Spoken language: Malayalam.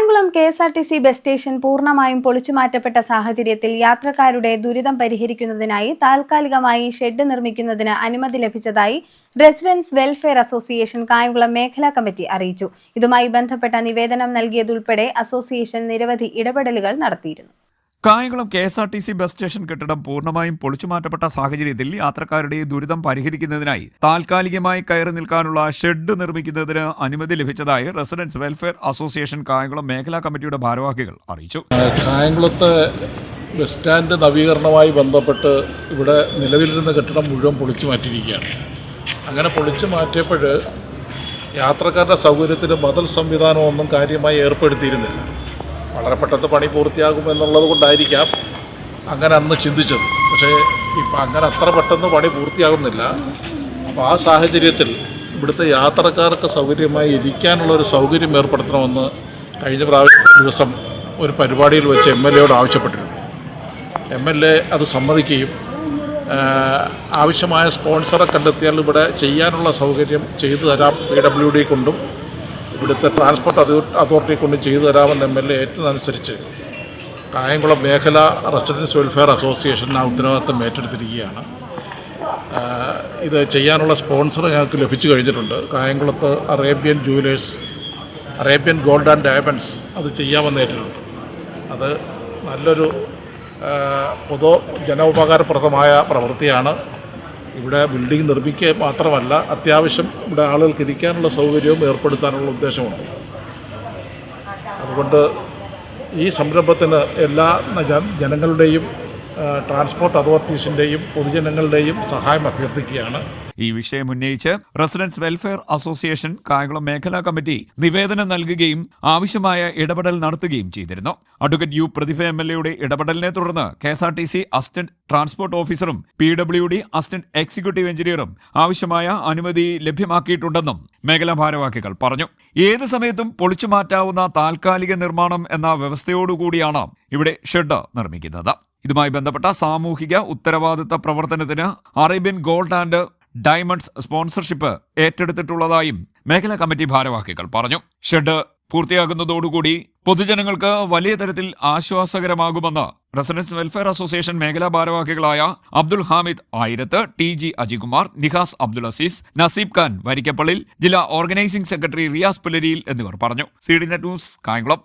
Kayamkulam K S R T C bus station പൂർണമായും പൊളിച്ചുമാറ്റപ്പെട്ട സാഹചര്യത്തിൽ യാത്രക്കാരുടെ ദുരിതം പരിഹരിക്കുന്നതിനായി താൽക്കാലികമായി ഷെഡ് നിർമ്മിക്കുന്നതിന് അനുമതി ലഭിച്ചതായി റെസിഡൻസ് വെൽഫെയർ അസോസിയേഷൻ കായംകുളം മേഖലാ കമ്മിറ്റി അറിയിച്ചു. ഇതുമായി ബന്ധപ്പെട്ട നിവേദനം നൽകിയതുൾപ്പെടെ അസോസിയേഷൻ നിരവധി ഇടപെടലുകൾ നടത്തിയിരുന്നു. Kayamkulam K S R T C bus station കെട്ടിടം പൂർണമായും പൊളിച്ചുമാറ്റപ്പെട്ട സാഹചര്യത്തിൽ യാത്രക്കാരുടെ ദുരിതം പരിഹരിക്കുന്നതിനായി താൽക്കാലികമായി കയറി നിൽക്കാനുള്ള ഷെഡ് നിർമ്മിക്കുന്നതിന് അനുമതി ലഭിച്ചതായി റെസിഡൻസ് വെൽഫെയർ അസോസിയേഷൻ കായംകുളം മേഖലാ കമ്മിറ്റിയുടെ ഭാരവാഹികൾ അറിയിച്ചു. കായംകുളത്ത് ബസ് സ്റ്റാൻഡ് നവീകരണവുമായി ബന്ധപ്പെട്ട് ഇവിടെ നിലവിലിരുന്ന കെട്ടിടം മുഴുവൻ പൊളിച്ചു മാറ്റിയിരിക്കുകയാണ് അങ്ങനെ പൊളിച്ചു മാറ്റിയപ്പോൾ യാത്രക്കാരുടെ സൗകര്യത്തിന് ബദൽ സംവിധാനമൊന്നും കാര്യമായി ഏർപ്പെടുത്തിയിരുന്നില്ല. വളരെ പെട്ടെന്ന് പണി പൂർത്തിയാകും എന്നുള്ളത് കൊണ്ടായിരിക്കാം അങ്ങനെ അന്ന് ചിന്തിച്ചത്. പക്ഷേ ഇപ്പം അങ്ങനെ അത്ര പെട്ടെന്ന് പണി പൂർത്തിയാകുന്നില്ല. അപ്പോൾ ആ സാഹചര്യത്തിൽ ഇവിടുത്തെ യാത്രക്കാർക്ക് സൗകര്യമായി ഇരിക്കാനുള്ള ഒരു സൗകര്യം ഏർപ്പെടുത്തണമെന്ന് കഴിഞ്ഞ പ്രാവശ്യം ദിവസം ഒരു പരിപാടിയിൽ വെച്ച് എം എൽ എയോട് ആവശ്യപ്പെട്ടിരുന്നു. എം എൽ എ അത് സമ്മതിക്കുകയും ആവശ്യമായ സ്പോൺസറെ കണ്ടെത്തിയാൽ ഇവിടെ ചെയ്യാനുള്ള സൗകര്യം ചെയ്തു തരാം പി ഡബ്ല്യു ഡി കൊണ്ടും. ഇവിടുത്തെ ട്രാൻസ്പോർട്ട് അതോറിറ്റി കൊണ്ട് ചെയ്തു തരാമെന്ന് എം എൽ എ ഏറ്റതനുസരിച്ച് കായംകുളം മേഖല റെസിഡൻസ് വെൽഫെയർ അസോസിയേഷൻ ആ ഉത്തരവാദിത്തം ഏറ്റെടുത്തിരിക്കുകയാണ്. ഇത് ചെയ്യാനുള്ള സ്പോൺസർ ഞങ്ങൾക്ക് ലഭിച്ചു കഴിഞ്ഞിട്ടുണ്ട്. കായംകുളത്ത് Arabian jewellers Arabian gold and diamonds അത് ചെയ്യാമെന്ന് ഏറ്റിട്ടുണ്ട്. അത് നല്ലൊരു പൊതു ജനോപകാരപ്രദമായ പ്രവൃത്തിയാണ്. ഇവിടെ ബിൽഡിംഗ് നിർമ്മിക്കുക മാത്രമല്ല അത്യാവശ്യം ഇവിടെ ആളുകൾക്ക് ഇരിക്കാനുള്ള സൗകര്യവും ഏർപ്പെടുത്താനുള്ള ഉദ്ദേശമുണ്ട്. അതുകൊണ്ട് ഈ സംരംഭത്തിന് എല്ലാ ജനങ്ങളുടെയും ട്രാൻസ്പോർട്ട് അതോറിറ്റീസിന്റെയും പൊതുജനങ്ങളുടെയും സഹായം അഭ്യർത്ഥിക്കുകയാണ്. ഈ വിഷയം ഉന്നയിച്ച് റെസിഡൻസ് വെൽഫെയർ അസോസിയേഷൻ കായംകുളം മേഖലാ കമ്മിറ്റി നിവേദനം നൽകുകയും ആവശ്യമായ ഇടപെടൽ നടത്തുകയും ചെയ്തിരുന്നു. Advocate U Prathibha M L എയുടെ ഇടപെടലിനെ തുടർന്ന് K S R T C assistant transport ഓഫീസറും P W D assistant executive എഞ്ചിനീയറും ആവശ്യമായ അനുമതി ലഭ്യമാക്കിയിട്ടുണ്ടെന്നും മേഖലാ ഭാരവാഹികൾ പറഞ്ഞു. ഏത് സമയത്തും പൊളിച്ചു മാറ്റാവുന്ന താൽക്കാലിക നിർമ്മാണം എന്ന വ്യവസ്ഥയോടുകൂടിയാണ് ഇവിടെ ഷെഡ് നിർമ്മിക്കുന്നത്. ഇതുമായി ബന്ധപ്പെട്ട സാമൂഹിക ഉത്തരവാദിത്ത പ്രവർത്തനത്തിന് Arabian gold and diamonds sponsorship ഏറ്റെടുത്തിട്ടുള്ളതായും മേഖലാ കമ്മിറ്റി ഭാരവാഹികൾ പറഞ്ഞു. ഷെഡ് പൂർത്തിയാകുന്നതോടുകൂടി പൊതുജനങ്ങൾക്ക് വലിയ തരത്തിൽ ആശ്വാസകരമാകുമെന്ന് റെസിഡൻസ് വെൽഫെയർ അസോസിയേഷൻ മേഖലാ ഭാരവാഹികളായ അബ്ദുൽ ഹാമിദ് ആയിരത്ത് ടി ജി അജികുമാർ നിഹാസ് അബ്ദുൽ അസീസ് നസീബ് ഖാൻ വരിക്കപ്പള്ളിൽ ജില്ലാ ഓർഗനൈസിംഗ് സെക്രട്ടറി റിയാസ് പുലരിയിൽ എന്നിവർ പറഞ്ഞു. C D net news Kayamkulam.